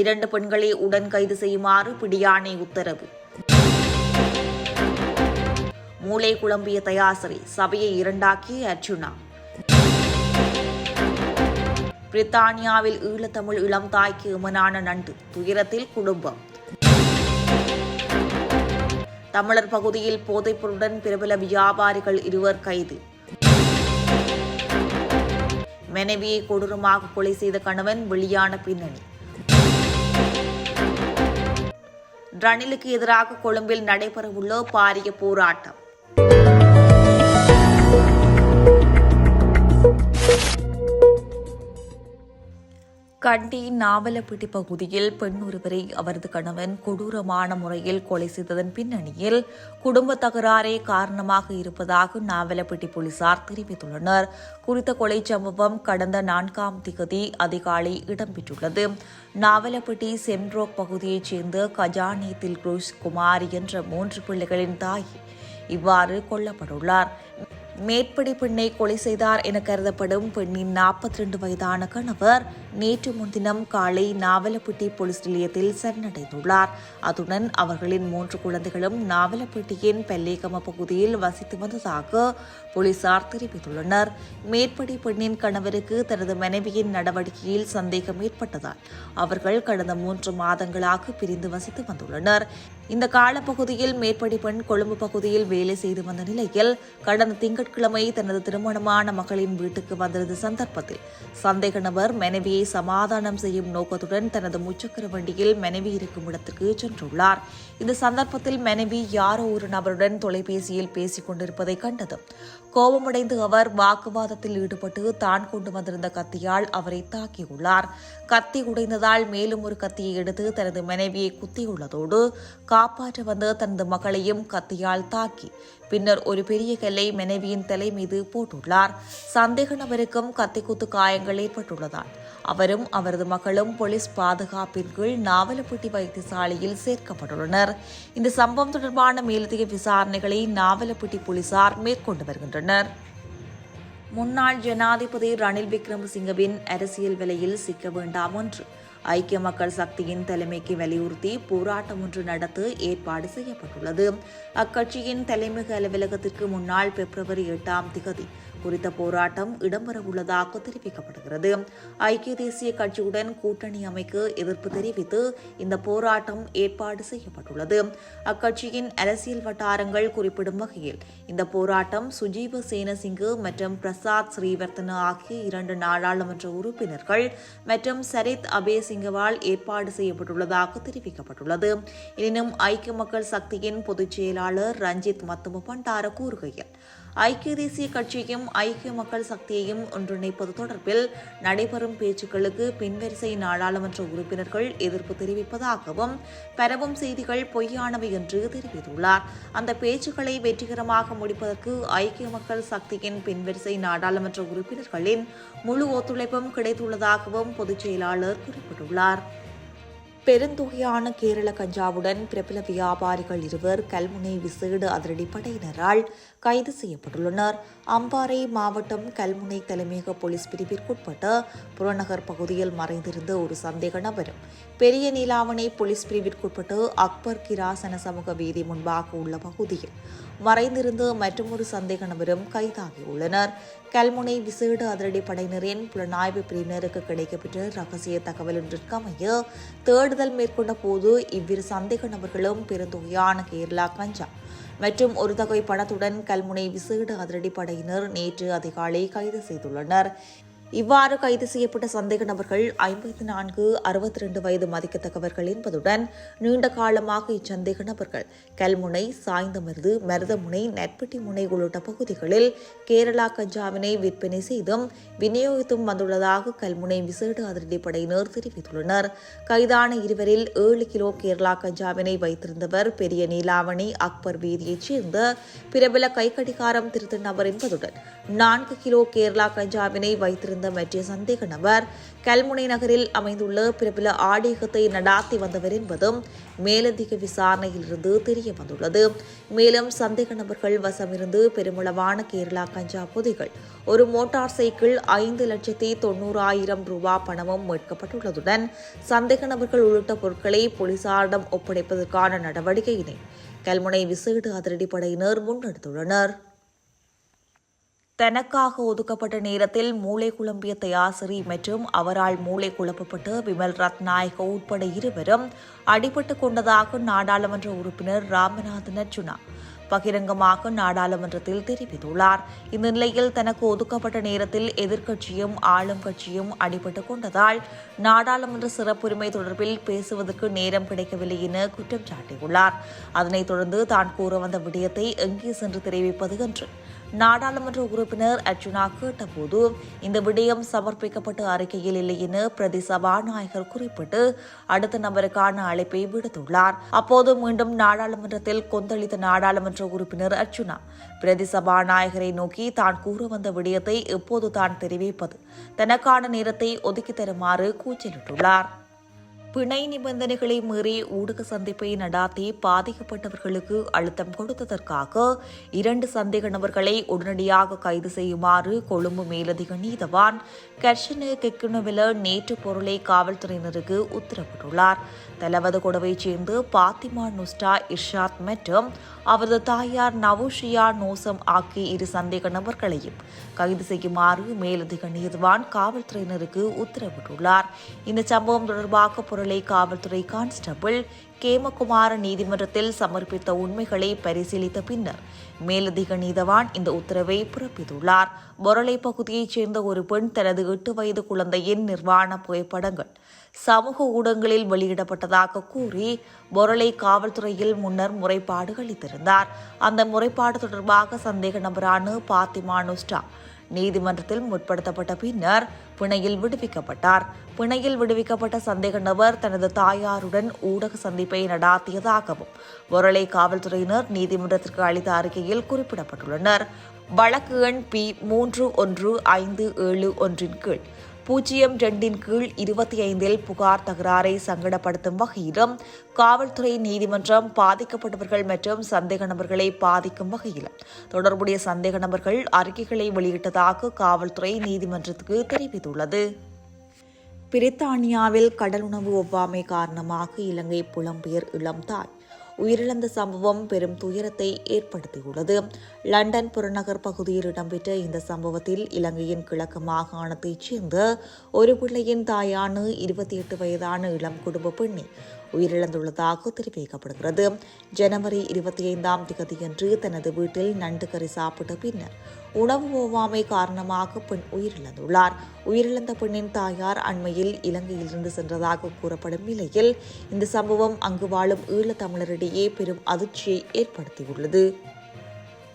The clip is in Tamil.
இரண்டு பெண்களை உடன் கைது செய்யுமாறு பிடியாணை உத்தரவு. மூளை குழம்பிய தயாசரி சபையை இரண்டாக்கிய அர்ச்சுனா பிரித்தானியாவில் ஈழத்தமிழ் இளம் தாய்க்கு இமனான நண்டு துயரத்தில் குடும்பம். தமிழர் பகுதியில் போதைப்பொருளுடன் பிரபல வியாபாரிகள் இருவர் கைது. மனைவியை கொடூரமாக கொலை செய்த கணவன் வெளியான பின்னணி. ரணிலுக்கு எதிராக கொழும்பில் நடைபெறவுள்ள பாரிய போராட்டம். கண்டி நாவலப்பிட்டி பகுதியில் பெண் ஒருவரை அவரது கணவன் கொடூரமான முறையில் கொலை செய்ததன் பின்னணியில் குடும்ப தகராறே காரணமாக இருப்பதாக நாவலப்பிட்டி போலீசார் தெரிவித்துள்ளனர். குறித்த கொலை சம்பவம் கடந்த நான்காம் திகதி அதிகாலை இடம்பெற்றுள்ளது. நாவலப்பட்டி சென்ட்ரோக் பகுதியைச் சேர்ந்த கஜானி தில்க்ரூஸ் குமார் என்ற மூன்று பிள்ளைகளின் தாய் இவ்வாறு கொல்லப்பட்டுள்ளார். மேற்படி பெண்ணை கொலை செய்தார் என கருதப்படும் பெண்ணின் நாற்பத்தி ரெண்டு வயதான கணவர் நேற்று முன்தினம் காலை நாவலப்பட்டி போலீஸ் நிலையத்தில் சரணடைந்துள்ளார். அத்துடன் அவர்களின் மூன்று குழந்தைகளும் நாவலப்பட்டியின் பெல்லேகம பகுதியில் வசித்து வந்ததாக போலீசார் தெரிவித்துள்ளனர். மேற்படி பெண்ணின் கணவருக்கு தனது மனைவியின் நடவடிக்கையில் சந்தேகம் ஏற்பட்டதால் அவர்கள் கடந்த மூன்று மாதங்களாக பிரிந்து வசித்து வந்துள்ளனர். இந்த காலப்பகுதியில் மேற்படி பெண் கொழும்பு பகுதியில் வேலை செய்து வந்த நிலையில் கடந்த திங்கட்கிழமை தனது திருமணமான மகளின் வீட்டுக்கு வந்திருந்த சந்தர்ப்பத்தில் சந்தேக நபர் மனைவியை சமாதானம் செய்யும் நோக்கத்துடன் தனது முச்சக்கர வண்டியில் மனைவி இருக்கும் இடத்திற்கு சென்றுள்ளார். இந்த சந்தர்ப்பத்தில் மனைவி யாரோ ஒரு நபருடன் தொலைபேசியில் பேசிக் கொண்டிருப்பதை கண்டதும் கோபமடைந்து அவர் வாக்குவாதத்தில் ஈடுபட்டு தான் கொண்டு வந்திருந்த கத்தியால் அவரை தாக்கியுள்ளார். கத்தி உடைந்ததால் மேலும் ஒரு கத்தியை எடுத்து தனது மனைவியை குத்தியுள்ளதோடு காப்பாற்ற வந்த தனது மகளையும் கத்தியால் தாக்கி. பின்னர் ஒரு பெரிய கல்லை மனைவியின் தலை மீது போட்டுள்ளார். சந்தேக நபருக்கும் கத்திக்குத்து காயங்கள் ஏற்பட்டுள்ளதால் அவரும் அவரது மகளும் போலீஸ் பாதுகாப்பின் கீழ் நாவலப்பட்டி வைத்தியசாலையில் சேர்க்கப்பட்டுள்ளனர். இந்த சம்பவம் தொடர்பான மேலதிக விசாரணைகளை நாவலப்பட்டி போலீசார் மேற்கொண்டு வருகின்றனர். முன்னாள் ஜனாதிபதி ரணில் விக்ரமசிங்கவின் அரசியல் விலையில் சிக்க வேண்டாம் என்று ஐக்கிய மக்கள் சக்தியின் தலைமைக்கு வலியுறுத்தி போராட்டம் ஒன்று நடத்த ஏற்பாடு செய்யப்பட்டுள்ளது. அக்கட்சியின் தலைமை அலுவலகத்திற்கு முன்னாள் பிப்ரவரி எட்டாம் திகதி குறித்த போராட்டம் இடம்பெறவுள்ளதாக தெரிவிக்கப்படுகிறது. ஐக்கிய தேசிய கட்சியுடன் கூட்டணி அமைக்க எதிர்ப்பு தெரிவித்து இந்த போராட்டம் ஏற்பாடு செய்யப்பட்டுள்ளது. அக்கட்சியின் அரசியல் வட்டாரங்கள் குறிப்பிடும் வகையில் இந்த போராட்டம் சுஜீவ சேனசிங்கு மற்றும் பிரசாத் ஸ்ரீவர்த்தன ஆகிய இரண்டு நாடாளுமன்ற உறுப்பினர்கள் மற்றும் சரித் அபேசிங்கவால் ஏற்பாடு செய்யப்பட்டுள்ளதாக தெரிவிக்கப்பட்டுள்ளது. எனினும் ஐக்கிய மக்கள் சக்தியின் பொதுச் செயலாளர் ரஞ்சித் மத்தும பண்டார கூறுகையில் ஐக்கிய தேசிய கட்சியையும் ஐக்கிய மக்கள் சக்தியையும் ஒன்றிணைப்பது தொடர்பில் நடைபெறும் பேச்சுக்களுக்கு பின்வரிசை நாடாளுமன்ற உறுப்பினர்கள் எதிர்ப்பு தெரிவிப்பதாகவும் பரவும் செய்திகள் பொய்யானவை என்று தெரிவித்துள்ளார். அந்த பேச்சுக்களை வெற்றிகரமாக முடிப்பதற்கு ஐக்கிய மக்கள் சக்தியின் பின்வரிசை நாடாளுமன்ற உறுப்பினர்களின் முழு ஒத்துழைப்பும் கிடைத்துள்ளதாகவும் பொதுச் செயலாளர் குறிப்பிட்டுள்ளார். பெருந்தொகையான கேரள கஞ்சாவுடன் பிரபல வியாபாரிகள் இருவர் கல்முனை விசேட அதிரடிப்படையினரால் கைது செய்யப்பட்டுள்ளனர். அம்பாறை மாவட்டம் கல்முனை தலைமையக போலீஸ் பிரிவிற்குட்பட்ட புறநகர் பகுதியில் மறைந்திருந்த ஒரு சந்தேக நபரும் பெரிய நீலாவணை போலீஸ் பிரிவிற்குட்பட்டு அக்பர் கிராசன சமூக வீதி முன்பாக உள்ள பகுதியில் மறைந்திருந்த மற்றொரு சந்தேக நபரும் கைதாகியுள்ளனர். கல்முனை விசேட அதிரடிப்படையினரின் புலனாய்வு பிரிவினருக்கு கிடைக்கப்பெற்ற ரகசிய தகவல் ஒன்றிற்கு தேடுதல் மேற்கொண்ட போது இவ்விரு சந்தேக நபர்களும் பெருந்தொகையான கேரளா கஞ்சா. மற்றும் ஒரு தொகை பணத்துடன் கல்முனை விசேட அதிரடிப்படையினர் நேற்று அதிகாலை கைது செய்துள்ளனர். இவ்வாறு கைது செய்யப்பட்ட சந்தேக நபர்கள் ஐம்பத்தி நான்கு அறுபத்தி ரெண்டு வயது மதிக்கத்தக்கவர்கள் என்பதுடன் நீண்ட காலமாக இச்சந்தேக நபர்கள். கல்முனை சாய்ந்தமருது மருதமுனை நெற்பட்டி முனை உள்ளிட்ட பகுதிகளில் கேரளா கஞ்சாவினை விற்பனை செய்தும் விநியோகித்தும் வந்துள்ளதாக கல்முனை விசேட அதிரடிப்படையினர் தெரிவித்துள்ளனர். கைதான இருவரில் ஏழு கிலோ கேரளா கஞ்சாவினை வைத்திருந்தவர் பெரிய நீலாவணி அக்பர் வீதியைச் சேர்ந்த பிரபல கைக்கடிகாரம் திருத்த நபர் என்பதுடன் நான்கு கிலோ கேரளா கஞ்சாவினை வைத்திருந்த சேர்ந்த மற்ற சந்தேக நபர் கல்முனை நகரில் அமைந்துள்ள பிரபல ஆடியகத்தை நடாத்தி வந்தவர் என்பதும் மேலதிக விசாரணையில் இருந்து தெரிய வந்துள்ளது. மேலும் சந்தேக நபர்கள் வசமிருந்து பெருமளவான கேரளா கஞ்சா பொதிகள் ஒரு மோட்டார் சைக்கிள் ஐந்து லட்சத்தி தொண்ணூறாயிரம் ரூபாய் பணமும் மீட்கப்பட்டுள்ளதுடன் சந்தேக நபர்கள் உள்ளிட்ட பொருட்களை போலீசாரிடம் ஒப்படைப்பதற்கான நடவடிக்கையினை கல்முனை விசேட அதிரடிப்படையினர் முன்னெடுத்துள்ளனர். தனக்காக ஒதுக்கப்பட்ட நேரத்தில் மூளை குழம்பிய தயாசிரி மற்றும் அவரால் மூளை குழப்பப்பட்டு விமல் ரத்நாயக உட்பட இருவரும் அடிபட்டு கொண்டதாக நாடாளுமன்ற உறுப்பினர் ராமநாதன் அர்ஜுனா பகிரங்கமாக நாடாளுமன்றத்தில் தெரிவித்துள்ளார். இந்த நிலையில் தனக்கு ஒதுக்கப்பட்ட நேரத்தில் எதிர்க்கட்சியும் ஆளும் கட்சியும் அடிபட்டுக் கொண்டதால் நாடாளுமன்ற சிறப்புரிமை தொடர்பில் பேசுவதற்கு நேரம் கிடைக்கவில்லை என குற்றம் சாட்டியுள்ளார். அதனைத் தொடர்ந்து தான் கூற வந்த விடயத்தை எங்கே சென்று தெரிவிப்பது என்று நாடாளுமன்ற உறுப்பினர் அர்ஜுனா கேட்டபோது இந்த விடயம் சமர்ப்பிக்கப்பட்ட அறிக்கையில் இல்லை என பிரதி சபாநாயகர் குறிப்பிட்டு அடுத்த நபருக்கான அழைப்பை விடுத்துள்ளார். அப்போது மீண்டும் நாடாளுமன்றத்தில் கொந்தளித்த நாடாளுமன்ற உறுப்பினர் அர்ஜுனா பிரதி சபாநாயகரை நோக்கி தான் கூற வந்த விடயத்தை எப்போது தான் தெரிவிப்பது? தனக்கான நேரத்தை ஒதுக்கி தருமாறு கூச்சலிட்டுள்ளார். பிணை நிபந்தனைகளை மீறி ஊடக சந்திப்பை நடாத்தி பாதிக்கப்பட்டவர்களுக்கு அழுத்தம் கொடுத்ததற்காக இரண்டு சந்தேக நபர்களை உடனடியாக கைது செய்யுமாறு கொழும்பு மேலதிக நீதவான் கர்ஷன கெக்குனவில நேற்று பொருளை காவல்துறையினருக்கு உத்தரவிட்டுள்ளார். தலவது கொடவைச் சேர்ந்து பாத்திமா நுஸ்டா இர்ஷாத் மற்றும் அவரது தாயார் நவுஷியா நோசம் ஆகிய இரு சந்தேக நபர்களையும் கைது செய்யுமாறு மேலதிக நீதவான் காவல்துறையினருக்கு உத்தரவிட்டுள்ளார். இந்த சம்பவம் தொடர்பாக பொருளை காவல்துறை கான்ஸ்டபிள் கேமகுமார நீதிமன்றத்தில் சமர்ப்பித்த உண்மைகளை பரிசீலித்த பின்னர் மேலதிக நீதவான் இந்த உத்தரவை பிறப்பித்துள்ளார். பொருளை பகுதியைச் சேர்ந்த ஒரு பெண் தனது எட்டு வயது குழந்தையின் நிர்வாண புகைப்படங்கள் சமூக ஊடகங்களில் வெளியிடப்பட்டதாக கூறி பொருளை காவல்துறையில் முன்னர் முறைப்பாடு அளித்திருந்தார். அந்த முறைப்பாடு தொடர்பாக சந்தேக நபரான பாத்திமா நுஸ்டா நீதிமன்றத்தில் முற்படுத்தப்பட்ட பின்னர் பிணையில் விடுவிக்கப்பட்டார். பிணையில் விடுவிக்கப்பட்ட சந்தேக நபர் தனது தாயாருடன் ஊடக சந்திப்பை நடாத்தியதாகவும் ஒரளை காவல்துறையினர் நீதிமன்றத்திற்கு அளித்த அறிக்கையில் குறிப்பிடப்பட்டுள்ளனர். வழக்கு எண் பி மூன்று ஒன்று ஐந்து ஏழு ஒன்றின் கீழ் பூஜ்ஜியம் ரெண்டின் கீழ் இருபத்தி ஐந்தில் புகார் தகராறை சங்கடப்படுத்தும் வகையிலும் காவல்துறை நீதிமன்றம் பாதிக்கப்பட்டவர்கள் மற்றும் சந்தேக நபர்களை பாதிக்கும் வகையிலும் தொடர்புடைய சந்தேக நபர்கள் அறிக்கைகளை வெளியிட்டதாக காவல்துறை நீதிமன்றத்துக்கு தெரிவித்துள்ளது. பிரித்தானியாவில் கடலுணவு ஒவ்வாமை காரணமாக இலங்கை புலம்பெயர் இளம் தாய் உயிரிழந்த சம்பவம் பெரும் துயரத்தை ஏற்படுத்தியுள்ளது. லண்டன் புறநகர் பகுதியில் இடம்பெற்ற இந்த சம்பவத்தில் இலங்கையின் கிழக்கு மாகாணத்தைச் சேர்ந்த ஒரு பிள்ளையின் தாயான இருபத்தி எட்டு வயதான இளம் குடும்ப பெண்ணை உயிரிழந்துள்ளதாக தெரிவிக்கப்படுகிறது. ஜனவரி இருபத்தி ஐந்தாம் திகதியன்று தனது வீட்டில் நண்டு கறி சாப்பிட்ட பின்னர் உணவு ஒவ்வாமை காரணமாக பெண் உயிரிழந்துள்ளார். உயிரிழந்த பெண்ணின் தாயார் அண்மையில் இலங்கையிலிருந்து சென்றதாக கூறப்படும் நிலையில் இந்த சம்பவம் அங்கு வாழும் ஈழத்தமிழரிடையே பெரும் அதிர்ச்சியை ஏற்படுத்தியுள்ளது.